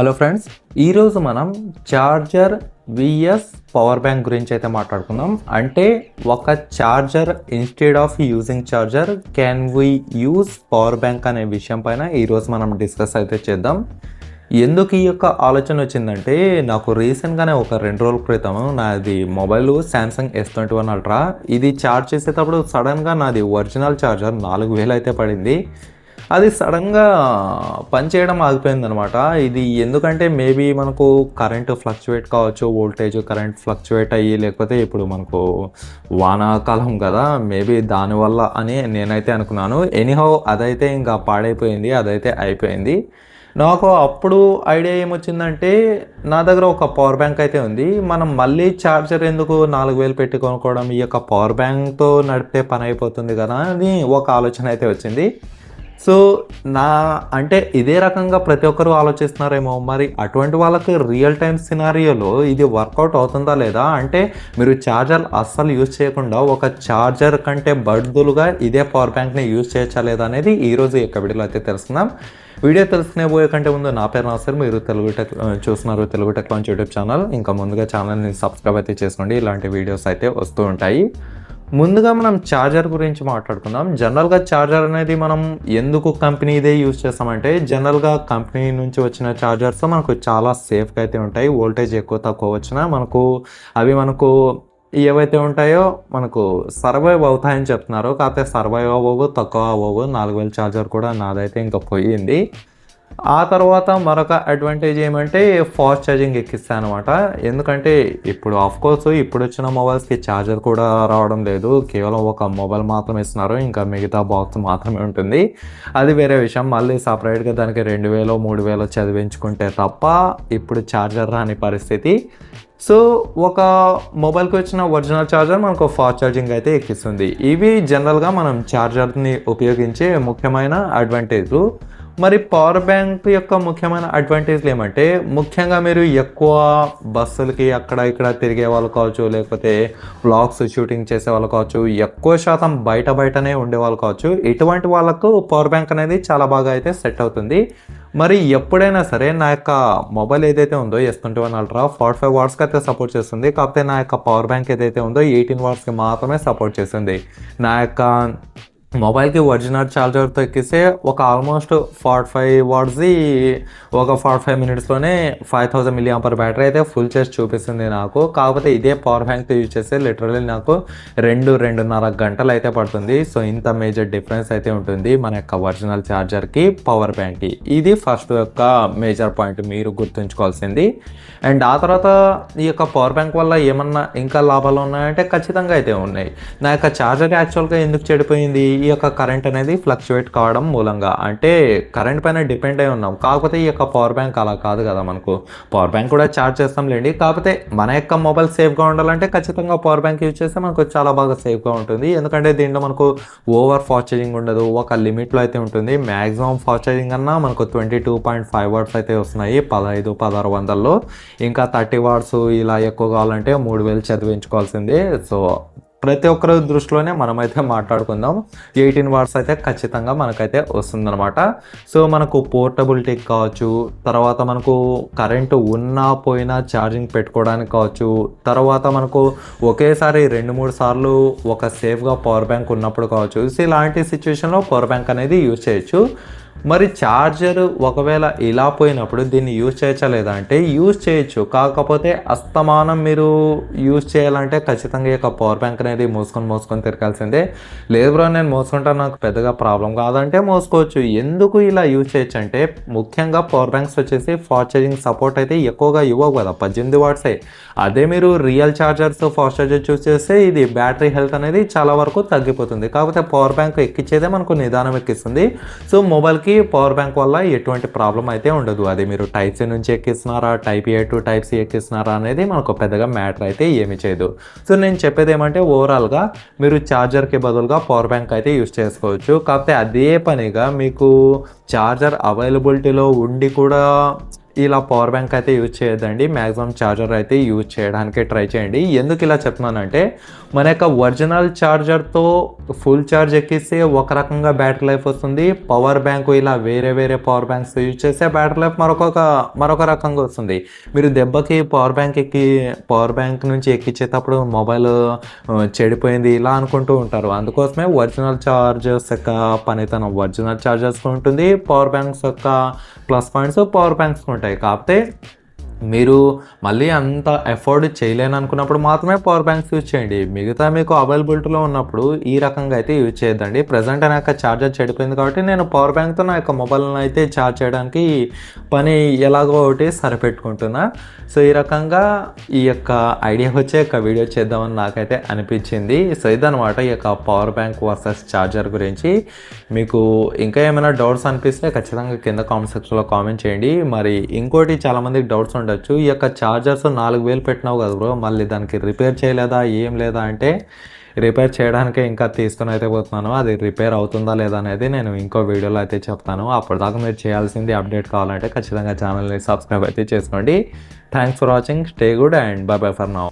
Hello friends ఈరోజు మనం charger VS power bank గురించి అయితే మాట్లాడుకుందాం. అంటే ఒక charger instead of using charger can we use power bank అనే విషయం పైన ఈరోజు మనం డిస్కస్ అయితే చేద్దాం. ఎందుకు ఈ యొక్క ఆలోచన వచ్చిందంటే నాకు రీసెంట్గానే ఒక రెండు రోజుల క్రితం నాది mobile Samsung S twenty one ultra ఇది ఛార్జ్ చేసేటప్పుడు సడన్గా నాది ఒరిజినల్ ఛార్జర్ నాలుగు వేలు అయితే పడింది. అది సడన్గా పనిచేయడం ఆగిపోయింది అనమాట ఇది ఎందుకంటే మేబీ మనకు కరెంట్ ఫ్లక్చువేట్ కావచ్చు వోల్టేజ్ కరెంట్ ఫ్లక్చువేట్ అయ్యి లేకపోతే ఇప్పుడు మనకు వానాకాలం కదా మేబీ దానివల్ల అని నేనైతే అనుకున్నాను. ఎనీహౌ అదైతే ఇంకా పాడైపోయింది అదైతే అయిపోయింది. నాకు అప్పుడు ఐడియా ఏమొచ్చిందంటే నా దగ్గర ఒక పవర్ బ్యాంక్ అయితే ఉంది. మనం మళ్ళీ ఛార్జర్ ఎందుకు నాలుగు వేలు పెట్టి కొనుక్కోవడం? ఈ యొక్క పవర్ బ్యాంక్తో నడిపితే పని అయిపోతుంది కదా అని ఒక ఆలోచన అయితే వచ్చింది. సో నా అంటే ఇదే రకంగా ప్రతి ఒక్కరు ఆలోచిస్తున్నారేమో మరి అటువంటి వాళ్ళకి రియల్ టైం సినారియోలో ఇది వర్కౌట్ అవుతుందా లేదా? అంటే మీరు ఛార్జర్ అస్సలు యూజ్ చేయకుండా ఒక ఛార్జర్ కంటే బదులుగా ఇదే పవర్ బ్యాంక్ని యూజ్ చేయొచ్చా లేదా అనేది ఈరోజు యొక్క వీడియోలో అయితే తెలుసుకుందాం. వీడియో తెలుసుకునే పోయే కంటే ముందు నా పేరు నాసర్ మీరు తెలుగు టెక్ చూస్తున్నారు Telugu tech launch YouTube channel. ఇంకా ముందుగా ఛానల్ని సబ్స్క్రైబ్ అయితే చేసుకోండి ఇలాంటి వీడియోస్ అయితే వస్తూ ఉంటాయి. ముందుగా మనం ఛార్జర్ గురించి మాట్లాడుకుందాం. జనరల్గా ఛార్జర్ అనేది మనం ఎందుకు కంపెనీ ఇదే యూజ్ చేస్తామంటే జనరల్గా కంపెనీ నుంచి వచ్చిన ఛార్జర్స్ మనకు చాలా సేఫ్గా అయితే ఉంటాయి. వోల్టేజ్ ఎక్కువ తక్కువ వచ్చినా మనకు అవి మనకు ఏవైతే ఉంటాయో మనకు సర్వైవ్ అవుతాయని చెప్తున్నారు. కాకపోతే సర్వైవ్ అవ్వవు తక్కువ అవ్వవు. నాలుగు వేల ఛార్జర్ కూడా నాదైతే ఇంకా పోయింది. ఆ తర్వాత మరొక అడ్వాంటేజ్ ఏమంటే ఫాస్ట్ ఛార్జింగ్ ఎక్కిస్తాను అనమాట ఎందుకంటే ఇప్పుడు ఆఫ్ కోర్స్ ఇప్పుడు వచ్చిన మొబైల్స్కి ఛార్జర్ కూడా రావడం లేదు. కేవలం ఒక మొబైల్ మాత్రమే ఇస్తున్నారు. ఇంకా మిగతా బాక్స్ మాత్రమే ఉంటుంది. అది వేరే విషయం. మళ్ళీ సపరేట్గా దానికి రెండు వేలు మూడు వేలు చదివించుకుంటే తప్ప ఇప్పుడు ఛార్జర్ రాని పరిస్థితి. సో ఒక మొబైల్కి వచ్చిన ఒరిజినల్ ఛార్జర్ మనకు ఫాస్ట్ ఛార్జింగ్ అయితే ఎక్కిస్తుంది. ఇవి జనరల్గా మనం ఛార్జర్ని ఉపయోగించే ముఖ్యమైన అడ్వాంటేజ్లు మరి పవర్ బ్యాంక్ యొక్క ముఖ్యమైన అడ్వాంటేజ్లు ఏమంటే ముఖ్యంగా మీరు ఎక్కువ బస్సులకి అక్కడ ఇక్కడ తిరిగే వాళ్ళు కావచ్చు లేకపోతే బ్లాగ్స్ షూటింగ్ చేసే వాళ్ళు కావచ్చు ఎక్కువ శాతం బయట బయటనే ఉండే వాళ్ళు కావచ్చు ఇటువంటి వాళ్ళకు పవర్ బ్యాంక్ అనేది చాలా బాగా అయితే సెట్ అవుతుంది. మరి ఎప్పుడైనా సరే నా యొక్క మొబైల్ ఏదైతే ఉందో S twenty one ultra forty five వాట్స్కి అయితే సపోర్ట్ చేస్తుంది. కాకపోతే నా యొక్క పవర్ బ్యాంక్ ఏదైతే ఉందో ఎయిటీన్ వాట్స్కి మాత్రమే సపోర్ట్ చేస్తుంది. నా యొక్క మొబైల్కి ఒరిజినల్ ఛార్జర్ ఎక్కిస్తే ఒక ఆల్మోస్ట్ ఫార్టీ ఫైవ్ వాట్స్ది ఒక forty five మినిట్స్లోనే five thousand million ampere battery అయితే ఫుల్ చేసి చూపిస్తుంది నాకు. కాకపోతే ఇదే పవర్ బ్యాంక్తో యూజ్ చేస్తే లిటరలీ నాకు రెండు రెండున్నర గంటలు అయితే పడుతుంది. సో ఇంత మేజర్ డిఫరెన్స్ అయితే ఉంటుంది మన యొక్క ఒరిజినల్ ఛార్జర్కి పవర్ బ్యాంక్కి. ఇది ఫస్ట్ యొక్క మేజర్ పాయింట్ మీరు గుర్తుంచుకోవాల్సింది. అండ్ ఆ తర్వాత ఈ యొక్క పవర్ బ్యాంక్ వల్ల ఏమన్నా ఇంకా లాభాలు ఉన్నాయంటే ఖచ్చితంగా అయితే ఉన్నాయి. నా యొక్క ఛార్జర్ యాక్చువల్గా ఎందుకు చెడిపోయింది? ఈ యొక్క కరెంట్ అనేది ఫ్లక్చువేట్ కావడం మూలంగా. అంటే కరెంట్ పైన డిపెండ్ అయి ఉన్నాం. కాకపోతే ఈ యొక్క పవర్ బ్యాంక్ అలా కాదు కదా మనకు. పవర్ బ్యాంక్ కూడా ఛార్జ్ చేస్తాం లేండి. కాకపోతే మన యొక్క మొబైల్ సేఫ్గా ఉండాలంటే ఖచ్చితంగా పవర్ బ్యాంక్ యూజ్ చేస్తే మనకు చాలా బాగా సేఫ్గా ఉంటుంది. ఎందుకంటే దీంట్లో మనకు ఓవర్ ఫాస్ట్ ఛార్జింగ్ ఉండదు. ఒక లిమిట్లో అయితే ఉంటుంది. మ్యాక్సిమం ఫాస్ట్ ఛార్జింగ్ అన్నా మనకు twenty two point five watts అయితే వస్తున్నాయి. పదహైదు పదహారు వందల్లో. ఇంకా థర్టీ వాట్స్ ఇలా ఎక్కువ కావాలంటే మూడు వేలు చదివించుకోవాల్సిందే. సో ప్రతి ఒక్కరి దృష్టిలోనే మనమైతే మాట్లాడుకుందాం. ఎయిటీన్ వాట్స్ అయితే ఖచ్చితంగా మనకైతే వస్తుందన్నమాట. సో మనకు పోర్టబిలిటీ కావచ్చు తర్వాత మనకు కరెంటు ఉన్నా పోయినా ఛార్జింగ్ పెట్టుకోవడానికి కావచ్చు తర్వాత మనకు ఒకేసారి రెండు మూడు సార్లు ఒక సేఫ్గా పవర్ బ్యాంక్ ఉన్నప్పుడు కావచ్చు. సో ఇలాంటి సిచ్యువేషన్లో పవర్ బ్యాంక్ అనేది యూజ్ చేయొచ్చు. మరి ఛార్జర్ ఒకవేళ ఇలా పోయినప్పుడు దీన్ని యూజ్ చేయచ్చలేదా అంటే యూజ్ చేయొచ్చు. కాకపోతే అస్తమానం మీరు యూజ్ చేయాలంటే ఖచ్చితంగా యొక్క పవర్ బ్యాంక్ అనేది మోసుకొని మోసుకొని తిరగాల్సిందే. లేదు బ్రో నేను మోసుకుంటా నాకు పెద్దగా ప్రాబ్లం కాదంటే మోసుకోవచ్చు. ఎందుకు ఇలా యూజ్ చేయొచ్చు అంటే ముఖ్యంగా పవర్ బ్యాంక్స్ వచ్చేసి ఫాస్ట్ ఛార్జింగ్ సపోర్ట్ అయితే ఎక్కువగా ఇవ్వవు కదా పద్దెనిమిది వాట్సే అదే మీరు real chargers fast charger choose చేస్తే ఇది బ్యాటరీ హెల్త్ అనేది చాలా వరకు తగ్గిపోతుంది. కాకపోతే పవర్ బ్యాంక్ ఎక్కించేదే మనకు నిదానం ఎక్కిస్తుంది. సో మొబైల్కి పవర్ బ్యాంక్ వల్ల ఎటువంటి ప్రాబ్లం అయితే ఉండదు. అది మీరు టైప్ సి నుంచి ఎక్కిస్తున్నారా type A to type C ఎక్కిస్తున్నారా అనేది మనకు పెద్దగా మ్యాటర్ అయితే ఏమి చేయదు. సో నేను చెప్పేది ఏమంటే ఓవరాల్గా మీరు ఛార్జర్కి బదులుగా పవర్ బ్యాంక్ అయితే యూస్ చేసుకోవచ్చు. కాకపోతే అదే పనిగా మీకు ఛార్జర్ అవైలబిలిటీలో ఉండి కూడా ఇలా పవర్ బ్యాంక్ అయితే యూజ్ చేయొద్దండి. మ్యాక్సిమం ఛార్జర్ అయితే యూజ్ చేయడానికి ట్రై చేయండి. ఎందుకు ఇలా చెప్తున్నానంటే మన యొక్క ఒరిజినల్ ఛార్జర్తో ఫుల్ ఛార్జ్ ఎక్కిస్తే ఒక రకంగా బ్యాటరీ లైఫ్ వస్తుంది. పవర్ బ్యాంక్ ఇలా వేరే వేరే పవర్ బ్యాంక్స్ యూజ్ చేస్తే బ్యాటరీ లైఫ్ మరొక మరొక రకంగా వస్తుంది. మీరు దెబ్బకి పవర్ బ్యాంక్ ఎక్కి పవర్ బ్యాంక్ నుంచి ఎక్కించేటప్పుడు మొబైల్ చెడిపోయింది ఇలా అనుకుంటూ ఉంటారు. అందుకోసమే ఒరిజినల్ ఛార్జర్స్ యొక్క పనితనం ఒరిజినల్ ఛార్జర్స్ ఉంటుంది. పవర్ బ్యాంక్స్ యొక్క ప్లస్ పాయింట్స్ పవర్ బ్యాంక్స్ ఉంటాయి కాకపోతే మీరు మళ్ళీ అంత ఎఫోర్డ్ చేయలేను అనుకున్నప్పుడు మాత్రమే పవర్ బ్యాంక్స్ యూజ్ చేయండి. మిగతా మీకు అవైలబిలిటీలో ఉన్నప్పుడు ఈ రకంగా అయితే యూజ్ చేయొద్దండి. ప్రజెంట్ నా యొక్క ఛార్జర్ చెడిపోయింది కాబట్టి నేను పవర్ బ్యాంక్తో నా యొక్క మొబైల్ని అయితే ఛార్జ్ చేయడానికి పని ఎలాగో ఒకటి సరిపెట్టుకుంటున్నా. సో ఈ రకంగా ఈ యొక్క ఐడియా వచ్చే యొక్క వీడియో చేద్దామని నాకైతే అనిపించింది. సో ఇదనమాట ఈ యొక్క పవర్ బ్యాంక్ వర్సెస్ ఛార్జర్ గురించి. మీకు ఇంకా ఏమైనా డౌట్స్ అనిపిస్తే ఖచ్చితంగా కింద కామెంట్ సెక్షన్లో కామెంట్ చేయండి. మరి ఇంకోటి చాలామందికి డౌట్స్ ఉంటాయి ఉండొచ్చు. ఈ యొక్క ఛార్జర్స్ నాలుగు వేలు పెట్టినావు కదా బ్రో మళ్ళీ దానికి రిపేర్ చేయలేదా ఏం లేదా అంటే రిపేర్ చేయడానికే ఇంకా తీసుకుని అయితే పోతున్నాను. అది రిపేర్ అవుతుందా లేదా అనేది నేను ఇంకో వీడియోలో అయితే చెప్తాను. అప్పటిదాకా మీరు చేయాల్సింది అప్డేట్ కావాలంటే ఖచ్చితంగా ఛానల్ని సబ్స్క్రైబ్ అయితే చేసుకోండి. Thanks for watching stay good and bye bye for now